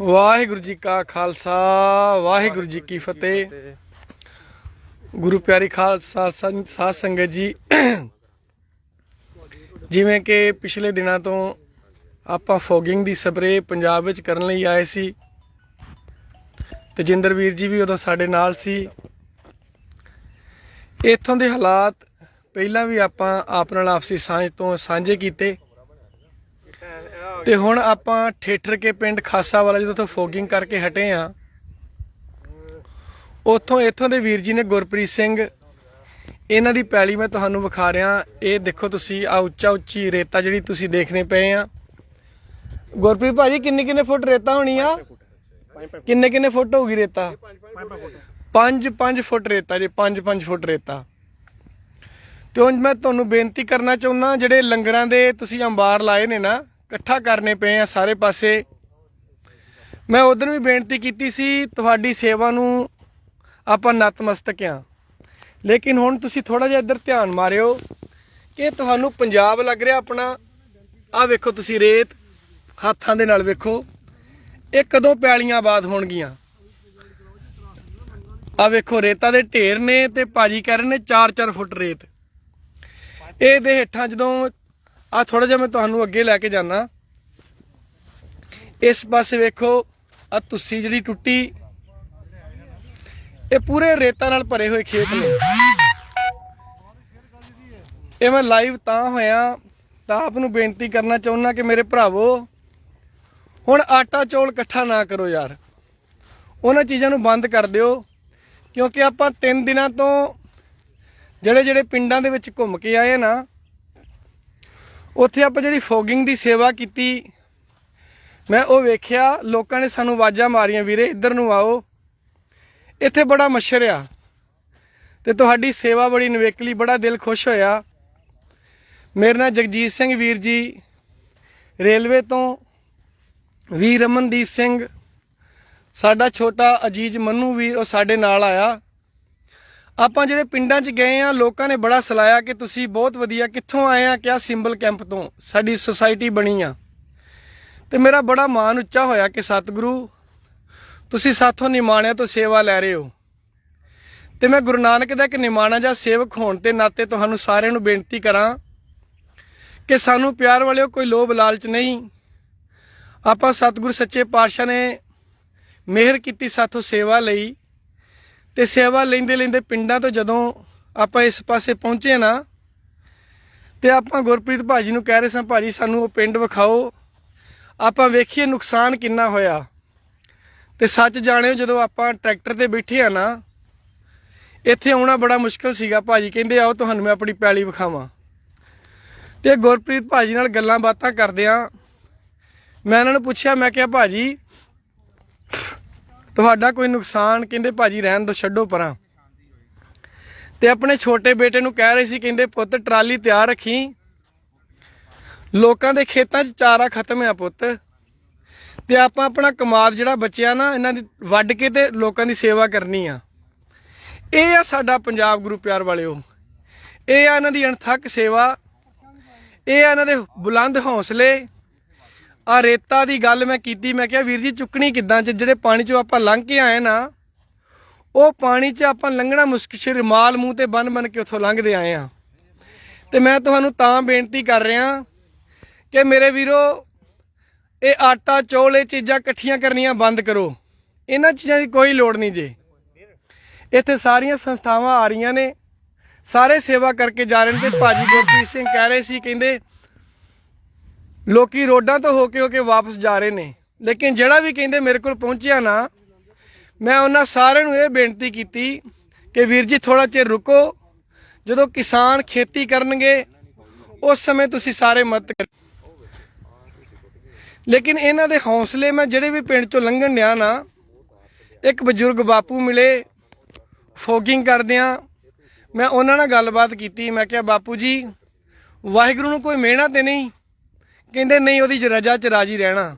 ਵਾਹਿਗੁਰੂ ਜੀ ਕਾ ਖਾਲਸਾ, ਵਾਹਿਗੁਰੂ ਜੀ ਕੀ ਫਤਿਹ। ਗੁਰੂ ਪਿਆਰੀ ਖਾਲਸਾ ਸੰਗ- ਸਾਧ ਸੰਗਤ ਜੀ, ਜਿਵੇਂ ਕਿ ਪਿਛਲੇ ਦਿਨਾਂ ਤੋਂ ਆਪਾਂ ਫੋਗਿੰਗ ਦੀ ਸਪਰੇ ਪੰਜਾਬ ਵਿੱਚ ਕਰਨ ਲਈ ਆਏ ਸੀ। ਤੇਜਿੰਦਰ ਵੀਰ ਜੀ ਵੀ ਉਦੋਂ ਸਾਡੇ ਨਾਲ ਸੀ। ਇੱਥੋਂ ਦੇ ਹਾਲਾਤ ਪਹਿਲਾਂ ਵੀ ਆਪਾਂ ਆਪ ਨਾਲ ਆਪਸੀ ਸਾਂਝ ਤੋਂ ਸਾਂਝੇ ਕੀਤੇ। ਤੇ ਹੁਣ ਆਪਾਂ ਠੇਠਰ ਕੇ ਪਿੰਡ ਖਾਸਾ ਵਾਲਾ ਜਦੋਂ ਤੋਂ ਫੋਗਿੰਗ ਕਰਕੇ ਹਟੇ ਆ ਉੱਥੋਂ ਇੱਥੋਂ ਦੇ ਵੀਰ ਜੀ ਨੇ ਗੁਰਪ੍ਰੀਤ ਸਿੰਘ। ਇਹਨਾਂ ਦੀ ਪੈਲੀ ਮੈਂ ਤੁਹਾਨੂੰ ਵਿਖਾ ਰਿਹਾ। ਇਹ ਦੇਖੋ ਤੁਸੀਂ ਆ ਉੱਚਾ ਉੱਚੀ ਰੇਤਾ ਜਿਹੜੀ ਤੁਸੀਂ ਦੇਖਣੇ ਪਏ ਆ। ਗੁਰਪ੍ਰੀਤ ਭਾਜੀ ਕਿੰਨੇ ਕਿੰਨੇ ਫੁੱਟ ਰੇਤਾ ਹੋਣੀ ਆ? ਕਿੰਨੇ ਕਿੰਨੇ ਫੁੱਟ ਹੋਊਗੀ ਰੇਤਾ? 5 5 ਫੁੱਟ ਰੇਤਾ ਜੀ 5 5 ਫੁੱਟ ਰੇਤਾ। ਤੇ ਹੁਣ ਮੈਂ ਤੁਹਾਨੂੰ ਬੇਨਤੀ ਕਰਨਾ ਚਾਹੁੰਦਾ ਜਿਹੜੇ ਲੰਗਰਾਂ ਦੇ ਤੁਸੀਂ ਅੰਬਾਰ ਲਾਏ ਨੇ ਨਾ ਇਕੱਠਾ ਕਰਨੇ ਪਏ ਆ ਸਾਰੇ ਪਾਸੇ। ਮੈਂ ਉਦੋਂ ਵੀ ਬੇਨਤੀ ਕੀਤੀ ਸੀ, ਤੁਹਾਡੀ ਸੇਵਾ ਨੂੰ ਆਪਾਂ ਨਤਮਸਤਕ ਆ। ਲੇਕਿਨ ਹੁਣ ਤੁਸੀਂ ਥੋੜਾ ਜਿਹਾ ਇੱਧਰ ਧਿਆਨ ਮਾਰਿਓ ਕਿ ਤੁਹਾਨੂੰ ਪੰਜਾਬ ਲੱਗ ਰਿਹਾ ਆਪਣਾ। ਆ ਵੇਖੋ ਤੁਸੀਂ ਰੇਤ, ਹੱਥਾਂ ਦੇ ਨਾਲ ਵੇਖੋ। ਇਹ ਕਦੋਂ ਪੈਲੀਆਂ ਆਬਾਦ ਹੋਣਗੀਆਂ? ਆ ਵੇਖੋ, ਰੇਤਾ ਦੇ ਢੇਰ ਨੇ ਤੇ ਭਾਜੀ ਕਹਿ ਰਹੇ ਨੇ 4-4 ਫੁੱਟ ਰੇਤ। ਇਹਦੇ ਹੇਠਾਂ ਜਦੋਂ ਆ ਥੋੜਾ ਜਿਹਾ ਮੈਂ ਤੁਹਾਨੂੰ ਅੱਗੇ ਲੈ ਕੇ ਜਾਣਾ ਇਸ ਪਾਸੇ ਵੇਖੋ ਆ ਤੁਸੀਂ ਜਿਹੜੀ ਟੁੱਟੀ, ਇਹ ਪੂਰੇ ਰੇਤਾਂ ਨਾਲ ਭਰੇ ਹੋਏ ਖੇਤ ਨੇ। ਇਹ ਮੈਂ ਲਾਈਵ ਤਾਂ ਹੋਇਆ, ਤਾਂ ਆਪ ਨੂੰ ਬੇਨਤੀ ਕਰਨਾ ਚਾਹੁੰਦਾ ਕਿ ਮੇਰੇ ਭਰਾਵੋ, ਹੁਣ ਆਟਾ ਚੌਲ ਇਕੱਠਾ ਨਾ ਕਰੋ ਯਾਰ। ਉਹਨਾਂ ਚੀਜ਼ਾਂ ਨੂੰ ਬੰਦ ਕਰ ਦਿਓ, ਕਿਉਂਕਿ ਆਪਾਂ 3 ਦਿਨਾਂ ਤੋਂ ਜਿਹੜੇ ਜਿਹੜੇ ਪਿੰਡਾਂ ਦੇ ਵਿੱਚ ਘੁੰਮ ਕੇ ਆਏ ਨਾ ਉੱਥੇ ਆਪਾਂ ਜਿਹੜੀ ਫੋਗਿੰਗ ਦੀ ਸੇਵਾ ਕੀਤੀ, ਮੈਂ ਉਹ ਵੇਖਿਆ, ਲੋਕਾਂ ਨੇ ਸਾਨੂੰ ਆਵਾਜ਼ਾਂ ਮਾਰੀਆਂ, ਵੀਰੇ, ਇੱਧਰ ਨੂੰ ਆਓ। ਇੱਥੇ ਬੜਾ ਮੱਛਰ ਆ ਤੇ ਤੁਹਾਡੀ ਸੇਵਾ ਬੜੀ ਨਵੇਕਲੀ ਬੜਾ ਦਿਲ ਖੁਸ਼ ਹੋਇਆ। ਮੇਰੇ ਨਾਲ ਜਗਜੀਤ ਸਿੰਘ ਵੀਰ ਜੀ, ਰੇਲਵੇ ਤੋਂ ਵੀਰ ਰਮਨਦੀਪ ਸਿੰਘ, ਸਾਡਾ ਛੋਟਾ ਅਜੀਜ਼ ਮੰਨੂ ਵੀਰ, ਉਹ ਸਾਡੇ ਨਾਲ ਆਇਆ। ਆਪਾਂ ਜਿਹੜੇ ਪਿੰਡਾਂ 'ਚ ਗਏ ਆ, ਲੋਕਾਂ ਨੇ ਬੜਾ ਸਲਾਇਆ ਕਿ ਤੁਸੀਂ ਬਹੁਤ ਵਧੀਆ ਕਿੱਥੋਂ ਆਏ ਆ ਕਿਆ ਸਿੰਬਲ ਕੈਂਪ ਤੋਂ? ਸਾਡੀ ਸੁਸਾਇਟੀ ਬਣੀ ਆ। ਤੇ ਮੇਰਾ ਬੜਾ ਮਾਣ ਉੱਚਾ ਹੋਇਆ ਕਿ ਸਤਿਗੁਰੂ, ਤੁਸੀਂ ਸਾਥੋਂ ਨਿਮਾਣਿਆਂ ਤੋਂ ਸੇਵਾ ਲੈ ਰਹੇ ਹੋ। ਤੇ ਮੈਂ ਗੁਰੂ ਨਾਨਕ ਦਾ ਇੱਕ ਨਿਮਾਣਾ ਜਾਂ ਸੇਵਕ ਹੋਣ ਦੇ ਨਾਤੇ ਤੁਹਾਨੂੰ ਸਾਰਿਆਂ ਨੂੰ ਬੇਨਤੀ ਕਰਾਂ ਕਿ ਸਾਨੂੰ ਪਿਆਰ ਵਾਲਿਓ ਕੋਈ ਲੋਭ ਲਾਲਚ ਨਹੀਂ। ਆਪਾਂ ਸਤਿਗੁਰੂ ਸੱਚੇ ਪਾਤਸ਼ਾਹ ਨੇ ਮਿਹਰ ਕੀਤੀ ਸਾਥੋਂ ਸੇਵਾ ਲਈ। ਤੇ ਸੇਵਾ ਲੈਂਦੇ ਲੈਂਦੇ ਪਿੰਡਾਂ ਤੋਂ ਜਦੋਂ ਆਪਾਂ ਇਸ ਪਾਸੇ ਪਹੁੰਚੇ ਨਾ, ਤੇ ਆਪਾਂ ਗੁਰਪ੍ਰੀਤ ਭਾਜੀ ਨੂੰ ਕਹਿ ਰਹੇ ਸਾਂ, ਭਾਜੀ, ਸਾਨੂੰ ਉਹ ਪਿੰਡ ਵਿਖਾਓ। ਆਪਾਂ ਵੇਖੀਏ ਨੁਕਸਾਨ ਕਿੰਨਾ ਹੋਇਆ। ਤੇ ਸੱਚ ਜਾਣਿਓ, ਜਦੋਂ ਆਪਾਂ ਟਰੈਕਟਰ ਤੇ ਬੈਠੇ ਆ ਨਾ, ਇੱਥੇ ਆਉਣਾ ਬੜਾ ਮੁਸ਼ਕਲ ਸੀਗਾ। ਭਾਜੀ ਕਹਿੰਦੇ, ਆਓ, ਤੁਹਾਨੂੰ ਮੈਂ ਆਪਣੀ ਪੈਲੀ ਵਿਖਾਵਾਂ। ਤੇ ਗੁਰਪ੍ਰੀਤ ਭਾਜੀ ਨਾਲ ਗੱਲਾਂ ਬਾਤਾਂ ਕਰਦੇ ਆ ਮੈਂ ਇਹਨਾਂ ਨੂੰ ਪੁੱਛਿਆ, ਮੈਂ ਕਿਹਾ, ਭਾਜੀ ਤੁਹਾਡਾ ਕੋਈ ਨੁਕਸਾਨ ਕਹਿੰਦੇ ਭਾਜੀ ਰਹਿਣ ਦੋ, ਛੱਡੋ ਪਰਾਂ। ਤੇ ਆਪਣੇ ਛੋਟੇ ਬੇਟੇ ਨੂੰ ਕਹਿ ਰਹੇ ਸੀ, ਕਹਿੰਦੇ ਪੁੱਤ ਟਰਾਲੀ ਤਿਆਰ ਰੱਖੀ। ਲੋਕਾਂ ਦੇ ਖੇਤਾਂ 'ਚ ਚਾਰਾ ਖਤਮ ਆ ਪੁੱਤ। ਤੇ ਆਪਾਂ ਆਪਣਾ ਕਮਾਦ ਜਿਹੜਾ ਬਚਿਆ ਨਾ, ਇਹਨਾਂ ਦੀ ਵੱਢ ਕੇ ਤੇ ਲੋਕਾਂ ਦੀ ਸੇਵਾ ਕਰਨੀ ਆ। ਇਹ ਆ ਸਾਡਾ ਪੰਜਾਬ ਗੁਰੂ ਪਿਆਰ ਵਾਲਿਓ। ਇਹ ਆ ਇਹਨਾਂ ਦੀ ਅਣਥੱਕ ਸੇਵਾ। ਇਹ ਆ ਇਹਨਾਂ ਦੇ ਬੁਲੰਦ ਹੌਸਲੇ। ਆ ਰੇਤਾ ਦੀ ਗੱਲ ਮੈਂ ਕੀਤੀ, ਮੈਂ ਕਿਹਾ ਵੀਰ ਜੀ ਚੁੱਕਣੀ ਕਿੱਦਾਂ ਚ? ਜਿਹੜੇ ਪਾਣੀ ਚੋਂ ਆਪਾਂ ਲੰਘ ਕੇ ਆਏ ਨਾ, ਉਹ ਪਾਣੀ 'ਚ ਆਪਾਂ ਲੰਘਣਾ ਮੁਸ਼ਕਿਲ ਰਮਾਲ ਮੂੰਹ ਤੇ ਬੰਨ ਬੰਨ ਕੇ ਉੱਥੋਂ ਲੰਘਦੇ ਆਏ ਆ ਤੇ ਮੈਂ ਤੁਹਾਨੂੰ ਤਾਂ ਬੇਨਤੀ ਕਰ ਰਿਹਾ ਕਿ ਮੇਰੇ ਵੀਰੋ, ਇਹ ਆਟਾ, ਚੌਲ, ਇਹ ਚੀਜ਼ਾਂ ਇਕੱਠੀਆਂ ਕਰਨੀਆਂ ਬੰਦ ਕਰੋ। ਇਹਨਾਂ ਚੀਜ਼ਾਂ ਦੀ ਕੋਈ ਲੋੜ ਨਹੀਂ ਜੇ। ਇੱਥੇ ਸਾਰੀਆਂ ਸੰਸਥਾਵਾਂ ਆ ਰਹੀਆਂ ਨੇ। ਸਾਰੇ ਸੇਵਾ ਕਰਕੇ ਜਾ ਰਹੇ ਨੇ ਤੇ ਭਾਜੀ ਗੁਰਪ੍ਰੀਤ ਸਿੰਘ ਕਹਿ ਰਹੇ ਸੀ, ਕਹਿੰਦੇ ਲੋਕੀ ਰੋਡਾਂ ਤੋਂ ਹੋ ਕੇ ਹੋ ਕੇ ਵਾਪਸ ਜਾ ਰਹੇ ਨੇ। ਲੇਕਿਨ ਜਿਹੜਾ ਵੀ ਕਹਿੰਦੇ ਮੇਰੇ ਕੋਲ ਪਹੁੰਚਿਆ ਨਾ, ਮੈਂ ਉਹਨਾਂ ਸਾਰਿਆਂ ਨੂੰ ਇਹ ਬੇਨਤੀ ਕੀਤੀ ਕਿ ਵੀਰ ਜੀ ਥੋੜਾ ਚਿਰ ਰੁਕੋ। ਜਦੋਂ ਕਿਸਾਨ ਖੇਤੀ ਕਰਨਗੇ, ਉਸ ਸਮੇਂ ਤੁਸੀਂ ਸਾਰੇ ਮਦਦ ਕਰ ਲੇਕਿਨ ਇਹਨਾਂ ਦੇ ਹੌਸਲੇ ਮੈਂ ਜਿਹੜੇ ਵੀ ਪਿੰਡ ਚੋਂ ਲੰਘਣ ਡਿਆ ਨਾ, ਇੱਕ ਬਜ਼ੁਰਗ ਬਾਪੂ ਮਿਲੇ, ਫੋਗਿੰਗ ਕਰਦਿਆਂ। ਮੈਂ ਉਹਨਾਂ ਨਾਲ ਗੱਲਬਾਤ ਕੀਤੀ, ਮੈਂ ਕਿਹਾ, ਬਾਪੂ ਜੀ, ਵਾਹਿਗੁਰੂ ਨੂੰ ਕੋਈ ਮਿਹਣਾ ਤੇ ਨਹੀਂ। ਕਹਿੰਦੇ ਨਹੀਂ, ਉਹਦੀ ਰਜਾ ਚ ਰਾਜੀ ਰਹਿਣਾ।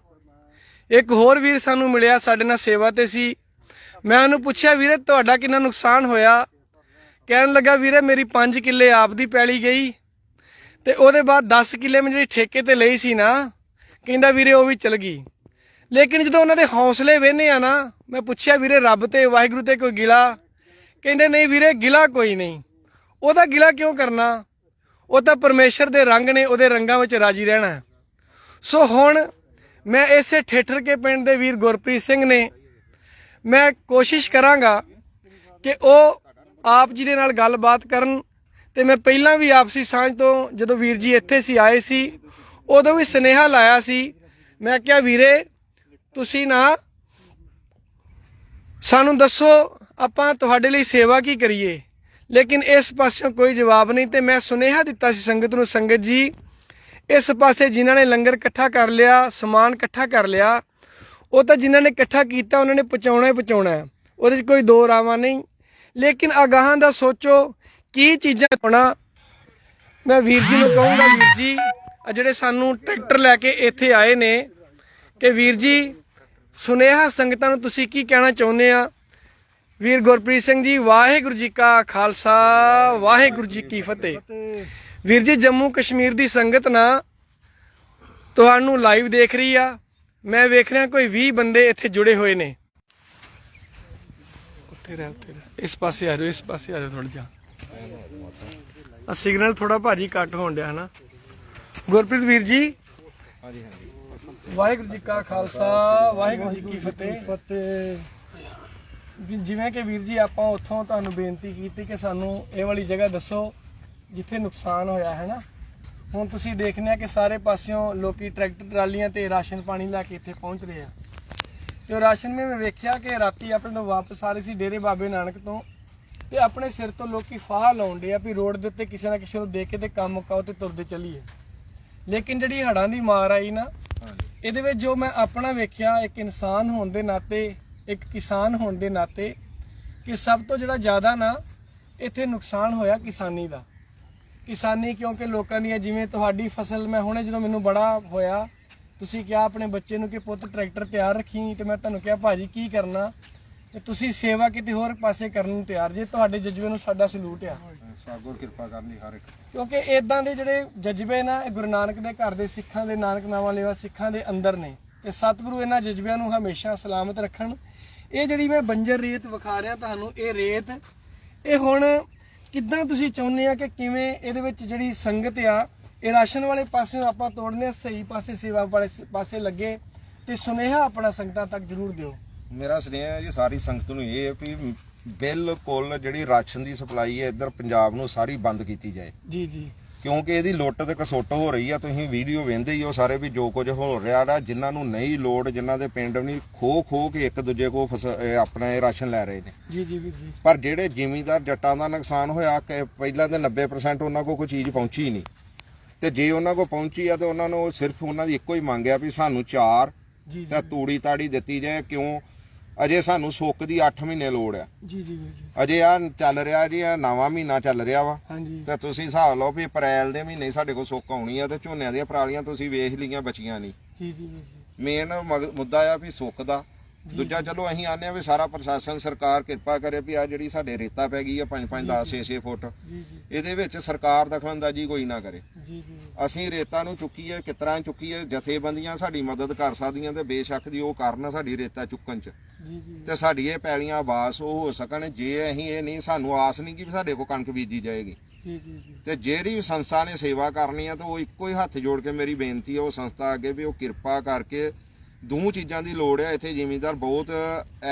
ਇੱਕ ਹੋਰ ਵੀਰ ਸਾਨੂੰ ਮਿਲਿਆ, ਸਾਡੇ ਨਾਲ ਸੇਵਾ ਤੇ ਸੀ। ਮੈਂ ਉਹਨੂੰ ਪੁੱਛਿਆ, ਵੀਰੇ ਤੁਹਾਡਾ ਕਿੰਨਾ ਨੁਕਸਾਨ ਹੋਇਆ? ਕਹਿਣ ਲੱਗਾ, ਵੀਰੇ ਮੇਰੀ 5 ਕਿੱਲੇ ਆਪ ਦੀ ਪੈਲੀ ਗਈ ਤੇ ਉਹਦੇ ਬਾਅਦ 10 ਕਿੱਲੇ ਮੈਂ ਜਿਹੜੀ ਠੇਕੇ ਤੇ ਲਈ ਸੀ ਨਾ, ਕਹਿੰਦਾ ਵੀਰੇ ਉਹ ਵੀ ਚਲ ਗਈ। ਲੇਕਿਨ ਜਦੋਂ ਉਹਨਾਂ ਦੇ ਹੌਸਲੇ ਵੇਹਨੇ ਆ ਨਾ, ਮੈਂ ਪੁੱਛਿਆ, ਵੀਰੇ ਰੱਬ ਤੇ, ਵਾਹਿਗੁਰੂ ਤੇ ਕੋਈ ਗਿਲਾ? ਕਹਿੰਦੇ ਨਹੀਂ ਵੀਰੇ, ਗਿਲਾ ਕੋਈ ਨਹੀਂ। ਉਹਦਾ ਗਿਲਾ ਕਿਉਂ ਕਰਨਾ? ਉਹ ਤਾਂ ਪਰਮੇਸ਼ਰ ਦੇ ਰੰਗ ਨੇ, ਉਹਦੇ ਰੰਗਾਂ ਵਿੱਚ ਰਾਜੀ ਰਹਿਣਾ। ਸੋ ਹੁਣ ਮੈਂ ਇਸੇ ਠੇਠਰ ਕੇ ਪਿੰਡ ਦੇ ਵੀਰ ਗੁਰਪ੍ਰੀਤ ਸਿੰਘ ਨੇ ਮੈਂ ਕੋਸ਼ਿਸ਼ ਕਰਾਂਗਾ ਕਿ ਉਹ ਆਪ ਜੀ ਦੇ ਨਾਲ ਗੱਲਬਾਤ ਕਰਨ ਤੇ ਮੈਂ ਪਹਿਲਾਂ ਵੀ ਆਪਸੀ ਸਾਂਝ ਤੋਂ ਜਦੋਂ ਵੀਰ ਜੀ ਇੱਥੇ ਸੀ, ਆਏ ਸੀ, ਉਦੋਂ ਵੀ ਸਨੇਹਾ ਲਾਇਆ ਸੀ। ਮੈਂ ਕਿਹਾ, ਵੀਰੇ, ਤੁਸੀਂ ਨਾ ਸਾਨੂੰ ਦੱਸੋ ਆਪਾਂ ਤੁਹਾਡੇ ਲਈ ਸੇਵਾ ਕੀ ਕਰੀਏ। ਲੇਕਿਨ ਇਸ ਪਾਸਿਓਂ ਕੋਈ ਜਵਾਬ ਨਹੀਂ ਤੇ ਮੈਂ ਸੁਨੇਹਾ ਦਿੱਤਾ ਸੀ ਸੰਗਤ ਨੂੰ, ਸੰਗਤ ਜੀ ਇਸ ਪਾਸੇ ਜਿਨ੍ਹਾਂ ਨੇ ਲੰਗਰ ਇਕੱਠਾ ਕਰ ਲਿਆ, ਸਮਾਨ ਇਕੱਠਾ ਕਰ ਲਿਆ, ਉਹ ਤਾਂ ਜਿਨ੍ਹਾਂ ਨੇ ਇਕੱਠਾ ਕੀਤਾ, ਉਹਨਾਂ ਨੇ ਪਹੁੰਚਾਉਣਾ ਹੀ ਪਹੁੰਚਾਉਣਾ ਹੈ। ਉਹਦੇ 'ਚ ਕੋਈ ਦੋ ਰਾਵਾਂ ਨਹੀਂ। ਲੇਕਿਨ ਅਗਾਹਾਂ ਦਾ ਸੋਚੋ, ਕੀ ਚੀਜ਼ਾਂ ਹੋਣਾ? ਮੈਂ ਵੀਰ ਜੀ ਨੂੰ ਕਹੂੰਗਾ, ਵੀਰ ਜੀ ਆ ਜਿਹੜੇ ਸਾਨੂੰ ਟਰੈਕਟਰ ਲੈ ਕੇ ਇੱਥੇ ਆਏ ਨੇ, ਕਿ ਵੀਰ ਜੀ, ਸੁਨੇਹਾ ਸੰਗਤਾਂ ਨੂੰ ਤੁਸੀਂ ਕੀ ਕਹਿਣਾ ਚਾਹੁੰਦੇ ਆ? ਵੀਰ ਗੁਰਪ੍ਰੀਤ ਸਿੰਘ ਜੀ, ਵਾਹਿਗੁਰੂ ਜੀ ਕਾ ਖਾਲਸਾ, ਵਾਹਿਗੁਰੂ ਜੀ ਕੀ ਫਤਿਹ। ਵੀਰ ਜੀ, ਜੰਮੂ ਕਸ਼ਮੀਰ ਦੀ ਸੰਗਤ ਨਾ ਤੁਹਾਨੂੰ ਲਾਈਵ ਦੇਖ ਰਹੀ ਆ। ਮੈਂ ਵੇਖ ਰਿਹਾ ਕੋਈ 20 ਬੰਦੇ ਇੱਥੇ ਜੁੜੇ ਹੋਏ ਨੇ। ਉੱਥੇ ਰਹਿ ਉੱਥੇ ਰਹਿ। ਇਸ ਪਾਸੇ ਆ ਜਾਓ, ਇਸ ਪਾਸੇ ਆ ਜਾਓ ਥੋੜਾ ਜਿਹਾ। ਆ ਸਿਗਨਲ ਥੋੜਾ ਭਾਜੀ ਕੱਟ ਹੋਣ ਡਿਆ, ਹਨਾ? ਗੁਰਪ੍ਰੀਤ ਵੀਰ ਜੀ। ਹਾਂਜੀ ਹਾਂਜੀ ਵਾਹਿਗੁਰੂ ਜੀ ਕਾ ਖਾਲਸਾ, ਵਾਹਿਗੁਰੂ ਜੀ ਕੀ ਫਤਿਹ ਫਤਿਹ। ਜਿਵੇਂ ਕਿ ਵੀਰ ਜੀ, ਆਪਾਂ ਉੱਥੋਂ ਤੁਹਾਨੂੰ ਬੇਨਤੀ ਕੀਤੀ ਕਿ ਸਾਨੂੰ ਇਹ ਵਾਲੀ ਜਗ੍ਹਾ ਦੱਸੋ। ਜਿੱਥੇ ਨੁਕਸਾਨ ਹੋਇਆ ਹੈ ਨਾ ਹੁਣ ਤੁਸੀਂ ਦੇਖਦੇ ਆ ਕਿ ਸਾਰੇ ਪਾਸਿਓਂ ਲੋਕੀ ਟਰੈਕਟਰ ਟਰਾਲੀਆਂ ਤੇ ਰਾਸ਼ਨ ਪਾਣੀ ਲੈ ਕੇ ਇੱਥੇ ਪਹੁੰਚ ਰਹੇ ਆ। ਤੇ ਉਹ ਰਾਸ਼ਨ ਮੈਂ ਮੈਂ ਵੇਖਿਆ ਕਿ ਰਾਤੀ ਆਪਣੇ ਤੋਂ ਵਾਪਸ ਆ ਰਹੇ ਸੀ ਡੇਰੇ ਬਾਬੇ ਨਾਨਕ ਤੋਂ ਤੇ ਆਪਣੇ ਸਿਰ ਤੋਂ ਲੋਕੀ ਫਾਹ ਲਾਉਂਦੇ ਆ ਵੀ ਰੋਡ ਦੇ ਉੱਤੇ ਕਿਸੇ ਨਾ ਕਿਸੇ ਨੂੰ ਦੇਖ ਕੇ ਤੇ ਕੰਮ ਮੁਕਾਓ ਤੇ ਤੁਰਦੇ ਚੱਲੀਏ। ਲੇਕਿਨ ਜਿਹੜੀ ਹੜਾਂ ਦੀ ਮਾਰ ਆਈ ਨਾ ਇਹਦੇ ਵਿੱਚ ਜੋ ਮੈਂ ਆਪਣਾ ਵੇਖਿਆ ਇੱਕ ਇਨਸਾਨ ਹੋਣ ਦੇ ਨਾਤੇ ਇੱਕ ਕਿਸਾਨ ਹੋਣ ਦੇ ਨਾਤੇ ਕਿ ਸਭ ਤੋਂ ਜਿਹੜਾ ਜ਼ਿਆਦਾ ਨਾ ਇੱਥੇ ਨੁਕਸਾਨ ਹੋਇਆ ਕਿਸਾਨੀ ਦਾ। ਕਿਸਾਨੀ ਕਿਉਂਕਿ ਲੋਕਾਂ ਦੀਆਂ ਜਿਵੇਂ ਤੁਹਾਡੀ ਫਸਲ ਮੈਂ ਹੁਣੇ ਜਦੋਂ ਮੈਨੂੰ ਬੜਾ ਹੋਇਆ ਤੁਸੀਂ ਕਿਹਾ ਆਪਣੇ ਬੱਚੇ ਨੂੰ ਕਿ ਪੁੱਤ ਟਰੈਕਟਰ ਤਿਆਰ ਰੱਖੀ ਤੇ ਮੈਂ ਤੁਹਾਨੂੰ ਕਿਹਾ ਭਾਜੀ ਕੀ ਕਰਨਾ? ਤੇ ਤੁਸੀਂ ਸੇਵਾ ਕਿਤੇ ਹੋਰ ਪਾਸੇ ਕਰਨ ਨੂੰ ਤਿਆਰ ਜੇ ਤੁਹਾਡੇ ਜਜ਼ਬੇ ਨੂੰ ਸਾਡਾ ਸਲੂਟ ਆ। ਸਾਗੁਰ ਕਿਰਪਾ ਕਰਨੀ ਹਰ ਇੱਕ। ਕਿਉਂਕਿ ਇਦਾਂ ਦੇ ਜਿਹੜੇ ਜਜ਼ਬੇ ਨਾ ਇਹ ਗੁਰੂ ਨਾਨਕ ਦੇ ਘਰ ਦੇ ਸਿੱਖਾਂ ਦੇ ਨਾਨਕ ਨਾਵਾਂ ਲੈਵਾ ਸਿੱਖਾਂ ਦੇ ਅੰਦਰ ਨੇ। ਤੇ ਸਤਿਗੁਰੂ ਇਹਨਾਂ ਜਜ਼ਬਿਆਂ ਨੂੰ ਹਮੇਸ਼ਾ ਸਲਾਮਤ ਰੱਖਣ। ਇਹ ਜਿਹੜੀ ਮੈਂ ਬੰਜਰ ਰੇਤ ਵਿਖਾ ਰਿਹਾ ਤੁਹਾਨੂੰ ਇਹ ਰੇਤ ਇਹ ਹੁਣ ਕਿੱਦਾਂ ਤੁਸੀਂ ਚਾਹੁੰਦੇ ਆ ਕਿ ਕਿਵੇਂ ਇਹਦੇ ਵਿੱਚ ਜਿਹੜੀ ਸੰਗਤ ਆ ਇਹ ਰਾਸ਼ਨ ਵਾਲੇ ਪਾਸੇ ਆਪਾਂ ਤੋੜਨੇ ਸਹੀ ਪਾਸੇ ਸੇਵਾ ਵਾਲੇ ਪਾਸੇ ਲੱਗੇ ਤੇ ਸੁਨੇਹਾ ਆਪਣਾ ਸੰਗਤਾਂ ਤੱਕ ਜ਼ਰੂਰ ਦਿਓ। ਮੇਰਾ ਸੁਨੇਹਾ ਹੈ ਜੀ ਸਾਰੀ ਸੰਗਤ ਨੂੰ ਇਹ ਹੈ ਵੀ ਬਿਲਕੁਲ ਜਿਹੜੀ ਰਾਸ਼ਨ ਦੀ ਸਪਲਾਈ ਹੈ ਇੱਧਰ ਪੰਜਾਬ ਨੂੰ ਸਾਰੀ ਬੰਦ ਕੀਤੀ ਜਾਏ। ਜੀ ਜੀ। ਕਿਉਂਕਿ ਇਹਦੀ ਲੁੱਟ ਤੇ ਕਸੁੱਟ ਹੋ ਰਹੀ ਆ ਤੁਸੀਂ ਵੀਡੀਓ ਵੇਖਦੇ ਹੀ ਹੋ ਸਾਰੇ ਵੀ ਜੋ ਕੁਝ ਹੋ ਰਿਹਾ ਵਾ ਜਿਨ੍ਹਾਂ ਨੂੰ ਨਹੀਂ ਲੋੜ ਜਿਨ੍ਹਾਂ ਦੇ ਪਿੰਡ ਨਹੀਂ ਖੋ ਖੋ ਕੇ ਇੱਕ ਦੂਜੇ ਕੋ ਆਪਣਾ ਇਹ ਰਾਸ਼ਨ ਲੈ ਰਹੇ ਨੇ। ਜੀ ਜੀ ਵੀਰ ਜੀ। ਪਰ ਜਿਹੜੇ ਜ਼ਿਮੀਂਦਾਰ ਜੱਟਾਂ ਦਾ ਨੁਕਸਾਨ ਹੋਇਆ ਕਿ ਪਹਿਲਾਂ ਤੇ 90% ਉਹਨਾਂ ਕੋਲ ਕੋਈ ਚੀਜ਼ ਪਹੁੰਚੀ ਨਹੀਂ। ਤੇ ਜੇ ਉਹਨਾਂ ਕੋਲ ਪਹੁੰਚੀ ਆ ਤੇ ਉਹਨਾਂ ਨੂੰ ਸਿਰਫ ਉਹਨਾਂ ਦੀ ਇੱਕੋ ਹੀ ਮੰਗ ਆ ਵੀ ਸਾਨੂੰ ਚਾਰ ਜੀ ਤੇ ਜੀ ਤੂੜੀ ਤਾੜੀ ਦਿੱਤੀ ਜਾਏ ਕਿਉਂ? ਅਜੇ ਸਾਨੂੰ ਸੁੱਕ ਦੀ 8 ਮਹੀਨੇ ਲੋੜ ਆ। ਜੀ ਜੀ ਵੀਰ ਜੀ। ਅਜੇ ਆ ਚੱਲ ਰਿਹਾ ਜੀ ਆ ਨਵਾਂ ਮਹੀਨਾ ਚੱਲ ਰਿਹਾ ਵਾ। ਹਾਂਜੀ। ਤੇ ਤੁਸੀਂ ਹਿਸਾਬ ਲਓ ਵੀ ਅਪ੍ਰੈਲ ਦੇ ਮਹੀਨੇ ਸਾਡੇ ਕੋਲ ਸੁੱਕ ਆਉਣੀ ਆ ਤੇ ਝੋਨਿਆਂ ਦੀਆਂ ਪਰਾਲੀਆਂ ਤੁਸੀਂ ਵੇਖ ਲਈਆਂ ਬਚੀਆਂ ਨਹੀਂ। ਜੀ ਜੀ ਵੀਰ ਜੀ। ਮੇਨ ਮੁੱਦਾ ਆ ਵੀ ਸੁੱਕ ਦਾ। ਦੂਜਾ ਚਲੋ ਅਸੀਂ ਆਨੇ ਆ ਵੀ ਸਾਰਾ ਪ੍ਰਸ਼ਾਸਨ ਸਰਕਾਰ ਕਿਰਪਾ ਕਰੇ ਵੀ ਆ ਜਿਹੜੀ ਸਾਡੇ ਰੇਤਾ ਪੈ ਗਈ ਆ 5 5 10 6 6 ਫੁੱਟ ਇਹਦੇ ਵਿੱਚ ਸਰਕਾਰ ਦਖਲਅੰਦਾਜ਼ੀ ਕੋਈ ਨਾ ਕਰੇ। ਅਸੀਂ ਰੇਤਾ ਨੂੰ ਚੁੱਕੀਏ ਕਿਤਰਾ ਚੁੱਕੀਏ ਜਥੇਬੰਦੀਆਂ ਸਾਡੀ ਮਦਦ ਕਰ ਸਕਦੀਆਂ ਤੇ ਬੇਸ਼ੱਕ ਦੀ ਉਹ ਕਰਨ ਸਾਡੀ ਰੇਤਾ ਚੁੱਕਣ ਚ। ਤੇ ਸਾਡੀ ਇਹ ਪੈਲੀਆਂ ਆਵਾਸ ਉਹ ਹੋ ਸਕਣ ਜੇ ਅਸੀਂ ਇਹ ਨਹੀਂ ਸਾਨੂੰ ਆਸ ਨਹੀਂ ਕਿ ਸਾਡੇ ਕੋਲ ਕਣਕ ਬੀਜੀ ਜਾਏਗੀ। ਤੇ ਜਿਹੜੀ ਸੰਸਥਾ ਨੇ ਸੇਵਾ ਕਰਨੀ ਆ ਤਾਂ ਉਹ ਇੱਕੋ ਹੀ ਹੱਥ ਜੋੜ ਕੇ ਮੇਰੀ ਬੇਨਤੀ ਹੈ ਉਹ ਸੰਸਥਾ ਅੱਗੇ ਵੀ ਉਹ ਕਿਰਪਾ ਕਰਕੇ ਦੋ ਚੀਜ਼ਾਂ ਦੀ ਲੋੜ ਹੈ ਇੱਥੇ ਜ਼ਿਮੀਂਦਾਰ ਬਹੁਤ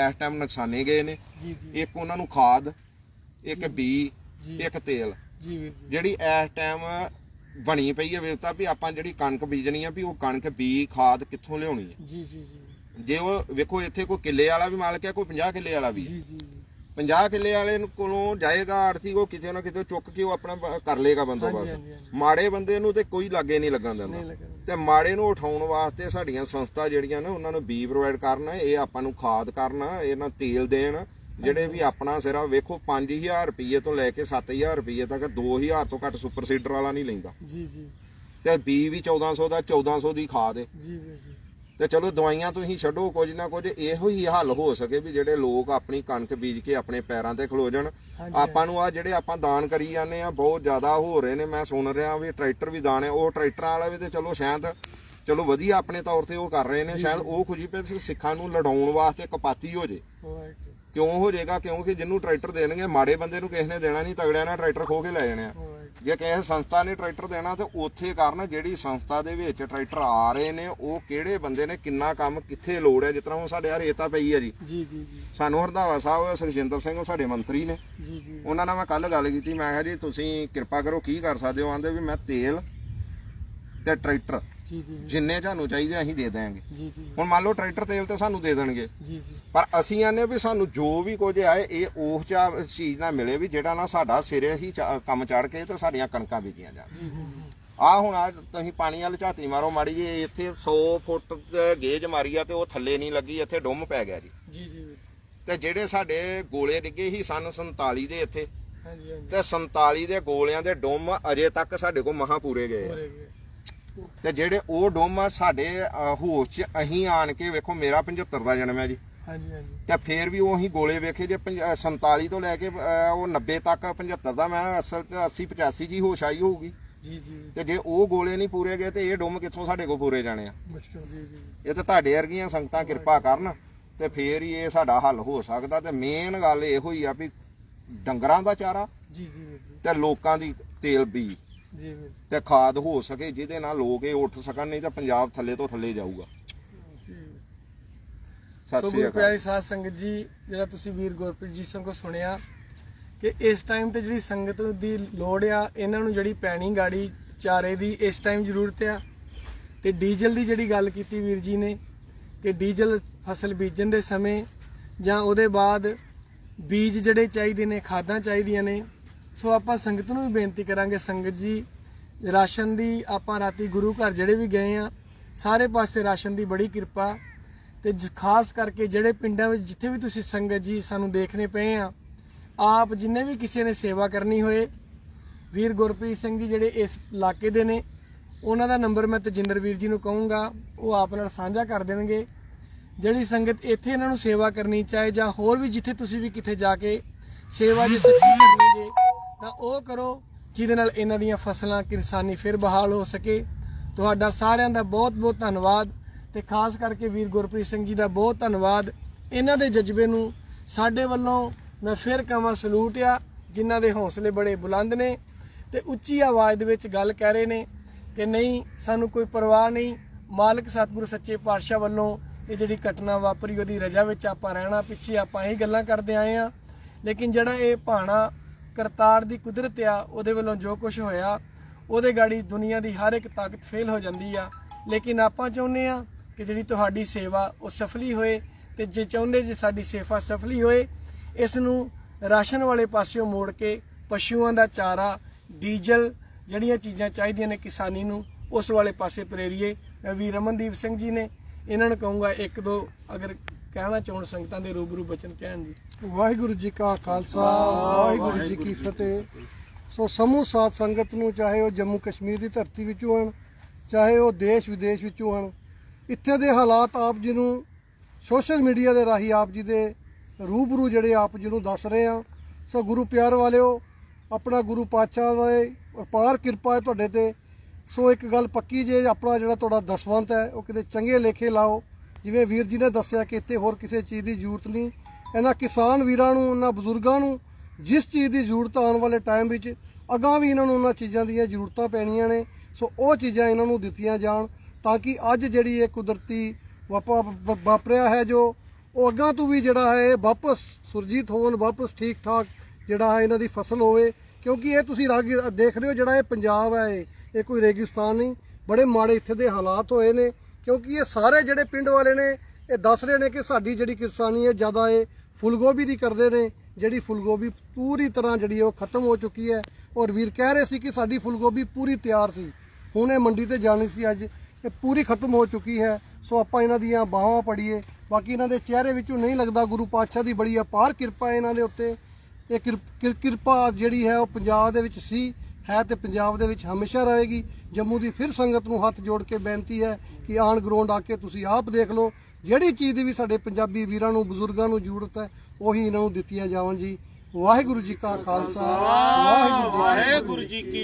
ਇਸ ਟਾਈਮ ਨੁਕਸਾਨੇ ਗਏ ਨੇ। ਜੀ ਜੀ। ਇੱਕ ਉਹਨਾਂ ਨੂੰ ਖਾਦ ਇੱਕ ਬੀ ਜੀ। ਇੱਕ ਤੇਲ। ਜੀ ਵੀਰ ਜੀ। ਜਿਹੜੀ ਇਸ ਟਾਈਮ ਬਣੀ ਪਈ ਹੈ ਵਿਵਸਥਾ ਵੀ ਆਪਾਂ ਜਿਹੜੀ ਕਣਕ ਬੀਜਣੀ ਆ ਵੀ ਉਹ ਕਣਕ ਬੀ ਖਾਦ ਕਿੱਥੋਂ ਲਿਆਉਣੀ ਹੈ ਜੀ ਜੀ ਜੀ। ਜੇ ਉਹ ਵੇਖੋ ਇੱਥੇ ਕੋਈ ਕਿੱਲੇ ਵਾਲਾ ਵੀ ਮਾਲਕ ਹੈ ਕੋਈ 50 ਕਿੱਲੇ ਵਾਲਾ ਵੀ ਜੀ ਜੀ। 50 ਕਿੱਲੇ ਵਾਲੇ ਨੂੰ ਕੋਲੋਂ ਜਾਏਗਾ ਆੜਤੀ ਉਹ ਕਿਤੇ ਨਾ ਕਿਤੇ ਚੁੱਕ ਕੇ ਉਹ ਆਪਣਾ ਬ- ਕਰ ਲੇਗਾ ਹਾਂਜੀ ਬੰਦੋਬਸਤ ਹਾਂਜੀ। ਮਾੜੇ ਬੰਦੇ ਨੂੰ ਤੇ ਕੋਈ ਲਾਗੇ ਨਹੀਂ ਲੱਗਣ ਦਿੰਦਾ। ਨਹੀਂ ਤੇ ਮਾੜੇ ਨੂੰ ਉਠਾਉਣ ਵਾਸਤੇ ਸਾਡੀਆਂ ਸੰਸਥਾ ਜਿਹੜੀਆਂ ਨੇ ਉਹਨਾਂ ਨੂੰ ਬੀ ਪ੍ਰੋਵਾਈਡ ਕਰਨ ਇਹ ਆਪਾਂ ਨੂੰ ਖਾਦ ਕਰਨ ਇਹਨਾਂ ਤੇਲ ਦੇਣ ਜਿਹੜੇ ਵੀ ਆਪਣਾ ਸਿਰਾ ਵੇਖੋ 5000 ਰੁਪਏ ਤੋਂ ਲੈ ਕੇ 7000 ਰੁਪਏ ਤੱਕ 2000 ਤੋਂ ਘੱਟ ਸੁਪਰ ਸੀਡਰ ਵਾਲਾ ਨਹੀਂ ਲੈਂਦਾ। ਜੀ ਜੀ। ਤੇ ਬੀ ਵੀ 1400 ਦਾ 1400 ਦੀ ਖਾਦ ਹੈ ਜੀ ਵੀਰ ਜੀ। ਤੇ ਚਲੋ ਦਵਾਈਆਂ ਤੁਸੀਂ ਛੱਡੋ ਕੁਝ ਨਾ ਕੁਝ ਇਹੋ ਹੀ ਹੱਲ ਹੋ ਸਕੇ ਵੀ ਜਿਹੜੇ ਲੋਕ ਆਪਣੀ ਕਣਕ ਬੀਜ ਕੇ ਆਪਣੇ ਪੈਰਾਂ ਤੇ ਖਲੋ ਜਾਣ। ਆਪਾਂ ਨੂੰ ਆ ਜਿਹੜੇ ਆਪਾਂ ਦਾਨ ਕਰੀ ਜਾਂਦੇ ਆ ਬਹੁਤ ਜ਼ਿਆਦਾ ਹੋ ਰਹੇ ਨੇ। ਮੈਂ ਸੁਣ ਰਿਹਾ ਵੀ ਟਰੈਕਟਰ ਵੀ ਦਾਨ ਹੈ ਉਹ ਟਰੈਕਟਰਾਂ ਵਾਲਾ ਵੀ ਤੇ ਚਲੋ ਸ਼ਾਇਦ ਚਲੋ ਵਧੀਆ ਆਪਣੇ ਤੌਰ ਤੇ ਉਹ ਕਰ ਰਹੇ ਨੇ। ਸ਼ਾਇਦ ਉਹ ਪਏ ਸੀ ਸਿੱਖਾਂ ਨੂੰ ਲੜਾਉਣ ਵਾਸਤੇ ਕਪਾਤੀ ਹੋ ਜੇ। ਕਿਉਂ ਹੋ ਜਾਏਗਾ ਕਿਉਂਕਿ ਜਿਹਨੂੰ ਟਰੈਕਟਰ ਦੇਣਗੇ ਮਾੜੇ ਬੰਦੇ ਨੂੰ ਕਿਸੇ ਨੇ ਦੇਣਾ ਨਹੀਂ ਤਗੜਿਆਂ ਨਾਲ ਟਰੈਕਟਰ ਖੋ ਕੇ ਲੈ ਜਾਣੇ ਆ। ਜੇ ਕਿਸੇ ਸੰਸਥਾ ਨੇ ਟਰੈਕਟਰ ਦੇਣਾ ਤੇ ਉੱਥੇ ਕਰਨ ਜਿਹੜੀ ਸੰਸਥਾ ਦੇ ਵਿੱਚ ਟਰੈਕਟਰ ਆ ਰਹੇ ਨੇ ਉਹ ਕਿਹੜੇ ਬੰਦੇ ਨੇ ਕਿੰਨਾ ਕੰਮ ਕਿੱਥੇ ਲੋੜ ਹੈ? ਜਿਸ ਤਰ੍ਹਾਂ ਹੁਣ ਸਾਡੇ ਆ ਰੇਤਾ ਪਈ ਹੈ ਜੀ। ਜੀ ਜੀ ਜੀ। ਸਾਨੂੰ ਹਰਦਾਵਾ ਸਾਹਿਬ ਸੁਖਜਿੰਦਰ ਸਿੰਘ ਉਹ ਸਾਡੇ ਮੰਤਰੀ ਨੇ। ਜੀ ਜੀ। ਉਹਨਾਂ ਨਾਲ ਮੈਂ ਕੱਲ ਗੱਲ ਕੀਤੀ ਮੈਂ ਕਿਹਾ ਜੀ ਤੁਸੀਂ ਕਿਰਪਾ ਕਰੋ ਕੀ ਕਰ ਸਕਦੇ ਹੋ? ਆਂਦੇ ਵੀ ਮੈਂ ਤੇਲ ਤੇ ਟਰੈਕਟਰ ਜੀ ਜੀ ਜਿੰਨੇ ਤੁਹਾਨੂੰ ਚਾਹੀਦੇ ਅਸੀਂ ਦੇ ਦੇਵਾਂਗੇ ਜੀ ਜੀ ਹੁਣ ਮੰਨ ਲਓ ਟਰੈਕਟਰ ਤੇਲ ਤੇ ਸਾਨੂੰ ਦੇ ਦੇਣਗੇ। ਜੀ ਜੀ। ਪਰ ਅਸੀਂ ਆਨੇ ਵੀ ਸਾਨੂੰ ਜੋ ਵੀ ਕੁਝ ਆਏ ਇਹ ਉਸ ਚਾ ਚੀਜ਼ ਨਾਲ ਮਿਲੇ ਵੀ ਜਿਹੜਾ ਨਾ ਸਾਡਾ ਸਿਰੇ ਹੀ ਕੰਮ ਚੜ ਕੇ ਤੇ ਸਾਡੀਆਂ ਕਣਕਾਂ ਬੀਜੀਆਂ ਜਾਣ। ਜੀ ਜੀ ਆ ਹੁਣ ਆ ਤੁਸੀਂ ਪਾਣੀ ਵਾਲ ਝਾਤੀ ਮਾਰੋ ਮਾੜੀ ਜੀ ਇੱਥੇ 100 ਫੁੱਟ ਗੇਜ ਮਾਰੀ ਆ ਤੇ ਉਹ ਥੱਲੇ ਨਹੀਂ ਲੱਗੀ ਇੱਥੇ ਡੁੰਮ ਪੈ ਗਿਆ ਜੀ। ਜੀ ਜੀ। ਤੇ ਜਿਹੜੇ ਸਾਡੇ ਗੋਲੇ ਡਿੱਗੇ ਸੀ ਸਨ 47 ਦੇ ਇੱਥੇ ਹਾਂਜੀ ਹਾਂਜੀ। ਤੇ 47 ਦੇ ਗੋਲਿਆਂ ਦੇ ਡੁੰਮ ਅਜੇ ਤੱਕ ਸਾਡੇ ਕੋਲ ਮਹਾ ਪੂਰੇ ਗਏ। ਤੇ ਜਿਹੜੇ ਉਹ ਡੁੰਮ ਸਾਡੇ ਹੋਸ਼ 'ਚ ਅਸੀਂ ਆਣ ਕੇ ਵੇਖੋ ਮੇਰਾ 75 ਦਾ ਜਨਮ ਹੈ ਜੀ। ਹਾਂਜੀ ਹਾਂਜੀ। ਤੇ ਫੇਰ ਵੀ ਉਹੀ ਗੋਲੇ ਵੇਖੇ ਜੇ ਪੰਜ- ਅ, 47 ਤੋਂ ਲੈ ਕੇ ਉਹ 90 ਤੱਕ 75 ਦਾ ਮੈਂ ਅਸਲ 'ਚ 80 85 ਜੀ ਹੋਸ਼ ਆਈ ਹੋਊਗੀ। ਜੀ ਜੀ। ਤੇ ਜੇ ਉਹ ਗੋਲੇ ਨਹੀਂ ਪੂਰੇ ਗਏ ਤੇ ਇਹ ਡੁੰਮ ਕਿੱਥੋਂ ਸਾਡੇ ਕੋਲ ਪੂਰੇ ਜਾਣੇ ਆ। ਮੁਸ਼ਕਿਲ ਜੀ ਜੀ। ਇਹ ਤੇ ਤੁਹਾਡੇ ਵਰਗੀਆਂ ਸੰਗਤਾਂ ਕਿਰਪਾ ਕਰਨ ਤੇ ਫੇਰ ਹੀ ਇਹ ਸਾਡਾ ਹੱਲ ਹੋ ਸਕਦਾ ਤੇ ਮੇਨ ਗੱਲ ਇਹੋ ਹੀ ਆ ਵੀ ਡੰਗਰਾਂ ਦਾ ਚਾਰਾ ਜੀ ਜੀ ਵੀਰ ਜੀ। ਤੇ ਲੋਕਾਂ ਦੀ ਤੇਲ ਬੀ ਜੀ ਵੀਰ ਤੇ ਖਾਦ ਹੋ ਸਕੇ ਜਿਹਦੇ ਨਾਲ ਲੋਕ ਇਹ ਉੱਠ ਸਕਣ ਨਹੀਂ ਤਾਂ ਪੰਜਾਬ ਥੱਲੇ ਤੋਂ ਥੱਲੇ ਜਾਊਗਾ। ਸਤਿ ਸੋ ਸ੍ਰੀ ਗੁਰੂ ਅਕਾਲ। ਪਿਆਰੀ ਸਾਧ ਸੰਗਤ ਜੀ ਜਿਹੜਾ ਤੁਸੀਂ ਵੀਰ ਗੁਰਪ੍ਰੀਤ ਜੀ ਸਿੰਘ ਕੋ ਸੁਣਿਆ ਕਿ ਇਸ ਟਾਈਮ ਤੇ ਜਿਹੜੀ ਸੰਗਤ ਦੀ ਲੋੜ ਆ ਇਹਨਾਂ ਨੂੰ ਜਿਹੜੀ ਪੈਣੀ ਗਾੜੀ ਚਾਰੇ ਦੀ ਇਸ ਟਾਈਮ ਜ਼ਰੂਰਤ ਆ। ਤੇ ਡੀਜ਼ਲ ਦੀ ਜਿਹੜੀ ਗੱਲ ਕੀਤੀ ਵੀਰ ਜੀ ਨੇ ਕਿ ਡੀਜ਼ਲ ਫਸਲ ਬੀਜਣ ਦੇ ਸਮੇਂ ਜਾਂ ਉਹਦੇ ਬਾਅਦ ਬੀਜ ਜਿਹੜੇ ਚਾਹੀਦੇ ਨੇ ਖਾਦਾਂ ਚਾਹੀਦੀਆਂ ਨੇ ਸੋ ਆਪਾਂ ਸੰਗਤ ਨੂੰ ਵੀ ਬੇਨਤੀ ਕਰਾਂਗੇ, ਸੰਗਤ ਜੀ, ਰਾਸ਼ਨ ਦੀ ਆਪਾਂ ਰਾਤੀ ਗੁਰੂ ਘਰ ਜਿਹੜੇ ਵੀ ਗਏ ਆ, ਸਾਰੇ ਪਾਸੇ ਰਾਸ਼ਨ ਦੀ ਬੜੀ ਕਿਰਪਾ ਤੇ ਜ- ਖਾਸ ਕਰਕੇ ਜਿਹੜੇ ਪਿੰਡਾਂ ਵਿੱਚ ਜਿੱਥੇ ਵੀ ਤੁਸੀਂ ਸੰਗਤ ਜੀ ਸਾਨੂੰ ਦੇਖਣੇ ਪਏ ਆ, ਆਪ ਜਿੰਨੇ ਵੀ ਕਿਸੇ ਨੇ ਸੇਵਾ ਕਰਨੀ ਹੋਏ, ਵੀਰ ਗੁਰਪ੍ਰੀਤ ਸਿੰਘ ਜੀ ਜਿਹੜੇ ਇਸ ਇਲਾਕੇ ਦੇ ਨੇ, ਉਹਨਾਂ ਦਾ ਨੰਬਰ ਮੈਂ ਤਜਿੰਦਰ ਵੀਰ ਜੀ ਨੂੰ ਕਹੂੰਗਾ, ਉਹ ਆਪ ਨਾਲ ਸਾਂਝਾ ਕਰ ਦੇਣਗੇ। ਜਿਹੜੀ ਸੰਗਤ ਇੱਥੇ ਇਹਨਾਂ ਨੂੰ ਸੇਵਾ ਕਰਨੀ ਚਾਹੇ ਜਾਂ ਹੋਰ ਵੀ ਜਿੱਥੇ ਤੁਸੀਂ ਵੀ ਕਿਤੇ ਜਾ ਕੇ ਸੇਵਾ ਦੀ ਸੱਚੀ ਕਰਨੀ ਜੇ ਤਾਂ ਉਹ ਕਰੋ ਜਿਹਦੇ ਨਾਲ ਇਹਨਾਂ ਦੀਆਂ ਫਸਲਾਂ ਕਿਸਾਨੀ ਫਿਰ ਬਹਾਲ ਹੋ ਸਕੇ। ਤੁਹਾਡਾ ਸਾਰਿਆਂ ਦਾ ਬਹੁਤ ਬਹੁਤ ਧੰਨਵਾਦ ਤੇ ਖਾਸ ਕਰਕੇ ਵੀਰ ਗੁਰਪ੍ਰੀਤ ਸਿੰਘ ਜੀ ਦਾ ਬਹੁਤ ਧੰਨਵਾਦ। ਇਹਨਾਂ ਦੇ ਜਜ਼ਬੇ ਨੂੰ ਸਾਡੇ ਵੱਲੋਂ ਮੈਂ ਫਿਰ ਕਹਾਂ ਸਲੂਟ ਆ, ਜਿਨ੍ਹਾਂ ਦੇ ਹੌਸਲੇ ਬੜੇ ਬੁਲੰਦ ਨੇ ਤੇ ਉੱਚੀ ਆਵਾਜ਼ ਦੇ ਵਿੱਚ ਗੱਲ ਕਹਿ ਰਹੇ ਨੇ ਕਿ ਨਹੀਂ, ਸਾਨੂੰ ਕੋਈ ਪਰਵਾਹ ਨਹੀਂ। ਮਾਲਕ ਸਤਿਗੁਰੂ ਸੱਚੇ ਪਾਤਸ਼ਾਹ ਵੱਲੋਂ ਇਹ ਜਿਹੜੀ ਘਟਨਾ ਵਾਪਰੀ, ਉਹਦੀ ਰਜਾ ਵਿੱਚ ਆਪਾਂ ਰਹਿਣਾ ਪਿੱਛੇ ਆਪਾਂ ਇਹ ਗੱਲਾਂ ਕਰਦੇ ਆਏ ਆ ਲੇਕਿਨ ਜਿਹੜਾ ਇਹ ਭਾਣਾ ਕਰਤਾਰ ਦੀ ਕੁਦਰਤ ਆ, ਉਹਦੇ ਵੱਲੋਂ ਜੋ ਕੁਝ ਹੋਇਆ, ਉਹਦੇ ਗਾੜੀ ਦੁਨੀਆ ਦੀ ਹਰ ਇੱਕ ਤਾਕਤ ਫੇਲ ਹੋ ਜਾਂਦੀ ਆ। ਲੇਕਿਨ ਆਪਾਂ ਚਾਹੁੰਦੇ ਆ ਕਿ ਜਿਹੜੀ ਤੁਹਾਡੀ ਸੇਵਾ ਉਹ ਸਫਲੀ ਹੋਏ ਤੇ ਜੇ ਚਾਹੁੰਦੇ ਜੇ ਸਾਡੀ ਸੇਵਾ ਸਫਲੀ ਹੋਏ ਇਸ ਨੂੰ ਰਾਸ਼ਨ ਵਾਲੇ ਪਾਸਿਓਂ ਮੋੜ ਕੇ ਪਸ਼ੂਆਂ ਦਾ ਚਾਰਾ, ਡੀਜ਼ਲ ਜਿਹੜੀਆਂ ਚੀਜ਼ਾਂ ਚਾਹੀਦੀਆਂ ਨੇ ਕਿਸਾਨੀ ਨੂੰ, ਉਸ ਵਾਲੇ ਪਾਸੇ ਪ੍ਰੇਰੀਏ। ਮੈਂ ਵੀ ਰਮਨਦੀਪ ਸਿੰਘ ਜੀ ਨੇ, ਇਹਨਾਂ ਨੂੰ ਕਹੂੰਗਾ ਇੱਕ ਦੋ ਅਗਰ ਕਹਿਣਾ ਚਾਹਣ ਸੰਗਤਾਂ ਦੇ ਰੂਬਰੂ ਬਚਨ ਕਹਿਣ ਜੀ। ਵਾਹਿਗੁਰੂ ਜੀ ਕਾ ਖਾਲਸਾ, ਵਾਹਿਗੁਰੂ ਜੀ ਕੀ ਫਤਿਹ। ਸੋ ਸਮੂਹ ਸਾਥ ਸੰਗਤ ਨੂੰ ਚਾਹੇ ਉਹ ਜੰਮੂ ਕਸ਼ਮੀਰ ਦੀ ਧਰਤੀ ਵਿੱਚੋਂ ਹਨ ਚਾਹੇ ਉਹ ਦੇਸ਼ ਵਿਦੇਸ਼ ਵਿੱਚੋਂ ਹਨ ਇੱਥੇ ਦੇ ਹਾਲਾਤ ਆਪ ਜੀ ਨੂੰ ਸੋਸ਼ਲ ਮੀਡੀਆ ਦੇ ਰਾਹੀਂ ਆਪ ਜੀ ਦੇ ਰੂਬਰੂ ਜਿਹੜੇ ਆਪ ਜੀ ਨੂੰ ਦੱਸ ਰਹੇ ਆ ਸੋ ਗੁਰੂ ਪਿਆਰ ਵਾਲਿਓ, ਆਪਣਾ ਗੁਰੂ ਪਾਤਸ਼ਾਹ ਦਾ ਇਹ ਅਪਾਰ ਕਿਰਪਾ ਹੈ ਤੁਹਾਡੇ ਤੇ। ਸੋ ਇੱਕ ਗੱਲ ਪੱਕੀ ਜੇ ਆਪਣਾ ਜਿਹੜਾ ਤੁਹਾਡਾ ਦਸਵੰਤ ਹੈ, ਉਹ ਕਿਤੇ ਚੰਗੇ ਲੇਖੇ ਲਾਓ। ਜਿਵੇਂ ਵੀਰ ਜੀ ਨੇ ਦੱਸਿਆ ਕਿ ਇੱਥੇ ਹੋਰ ਕਿਸੇ ਚੀਜ਼ ਦੀ ਜ਼ਰੂਰਤ ਨਹੀਂ। ਇਹਨਾਂ ਕਿਸਾਨ ਵੀਰਾਂ ਨੂੰ ਉਹਨਾਂ ਬਜ਼ੁਰਗਾਂ ਨੂੰ ਜਿਸ ਚੀਜ਼ ਦੀ ਜ਼ਰੂਰਤ ਆਉਣ ਵਾਲੇ ਟਾਈਮ ਵਿੱਚ ਅਗਾਂਹ ਵੀ ਇਹਨਾਂ ਨੂੰ ਉਹਨਾਂ ਚੀਜ਼ਾਂ ਦੀਆਂ ਜ਼ਰੂਰਤਾਂ ਪੈਣੀਆਂ ਨੇ। ਸੋ ਉਹ ਚੀਜ਼ਾਂ ਇਹਨਾਂ ਨੂੰ ਦਿੱਤੀਆਂ ਜਾਣ ਤਾਂ ਕਿ ਅੱਜ ਜਿਹੜੀ ਇਹ ਕੁਦਰਤੀ ਵਾਪਾ ਵ- ਵਾਪਰਿਆ ਹੈ ਜੋ, ਉਹ ਅੱਗਾਂ ਤੋਂ ਵੀ ਜਿਹੜਾ ਹੈ ਇਹ ਵਾਪਸ ਸੁਰਜੀਤ ਹੋਣ, ਵਾਪਸ ਠੀਕ ਠਾਕ ਜਿਹੜਾ ਹੈ ਇਹਨਾਂ ਦੀ ਫਸਲ ਹੋਵੇ। ਕਿਉਂਕਿ ਇਹ ਤੁਸੀਂ ਰਾਗ ਦੇਖ ਰਹੇ ਹੋ ਜਿਹੜਾ ਇਹ ਪੰਜਾਬ ਹੈ ਇਹ ਇਹ ਕੋਈ ਰੇਗਿਸਤਾਨ ਨਹੀਂ। ਬੜੇ ਮਾੜੇ ਇੱਥੇ ਦੇ ਹਾਲਾਤ ਹੋਏ ਨੇ। ਕਿਉਂਕਿ ਇਹ ਸਾਰੇ ਜਿਹੜੇ ਪਿੰਡ ਵਾਲੇ ਨੇ, ਇਹ ਦੱਸ ਰਹੇ ਨੇ ਕਿ ਸਾਡੀ ਜਿਹੜੀ ਕਿਸਾਨੀ ਹੈ, ਜ਼ਿਆਦਾ ਇਹ ਫੁੱਲਗੋਭੀ ਦੀ ਕਰਦੇ ਨੇ, ਜਿਹੜੀ ਫੁੱਲਗੋਭੀ ਪੂਰੀ ਤਰ੍ਹਾਂ ਜਿਹੜੀ ਉਹ ਖਤਮ ਹੋ ਚੁੱਕੀ ਹੈ। ਔਰ ਵੀਰ ਕਹਿ ਰਹੇ ਸੀ ਕਿ ਸਾਡੀ ਫੁੱਲਗੋਭੀ ਪੂਰੀ ਤਿਆਰ ਸੀ। ਹੁਣ ਇਹ ਮੰਡੀ ਤੇ ਜਾਣੀ ਸੀ ਅੱਜ। ਇਹ ਪੂਰੀ ਖਤਮ ਹੋ ਚੁੱਕੀ ਹੈ। ਸੋ ਆਪਾਂ ਇਹਨਾਂ ਦੀਆਂ ਬਾਹਾਂ ਪੜੀਏ ਬਾਕੀ ਇਹਨਾਂ ਦੇ ਚਿਹਰੇ ਵਿੱਚੋਂ ਨਹੀਂ ਲੱਗਦਾ ਗੁਰੂ ਪਾਤਸ਼ਾਹ ਦੀ ਬੜੀ ਅਪਾਰ ਕਿਰਪਾ ਇਹਨਾਂ ਦੇ ਉੱਤੇ। ਇਹ ਕਿਰ- ਕਿਰ- ਕਿਰਪਾ ਜਿਹੜੀ ਹੈ ਉਹ ਪੰਜਾਬ ਦੇ ਵਿੱਚ ਸੀ। ਹੈ ਤੇ ਪੰਜਾਬ ਦੇ ਵਿੱਚ ਹਮੇਸ਼ਾ ਰਹੇਗੀ। ਜੰਮੂ ਦੀ ਫਿਰ ਸੰਗਤ ਨੂੰ ਹੱਥ ਜੋੜ ਕੇ ਬੇਨਤੀ ਹੈ ਕਿ ਆਨ ਗਰਾਊਂਡ ਆ ਕੇ ਤੁਸੀਂ ਆਪ ਦੇਖ ਲਓ। ਜਿਹੜੀ ਚੀਜ਼ ਦੀ ਵੀ ਸਾਡੇ ਪੰਜਾਬੀ ਵੀਰਾਂ ਨੂੰ ਬਜ਼ੁਰਗਾਂ ਨੂੰ ਜ਼ਰੂਰਤ ਹੈ ਉਹੀ ਇਹਨਾਂ ਨੂੰ ਦਿੱਤੀਆਂ ਜਾਵਣ ਜੀ। ਵਾਹਿਗੁਰੂ ਜੀ ਕਾ ਖਾਲਸਾ। ਵਾਹਿਗੁਰੂ ਜੀ ਕੀ ਫਤਿਹ। ਵਾਹਿਗੁਰੂ ਜੀ ਕੀ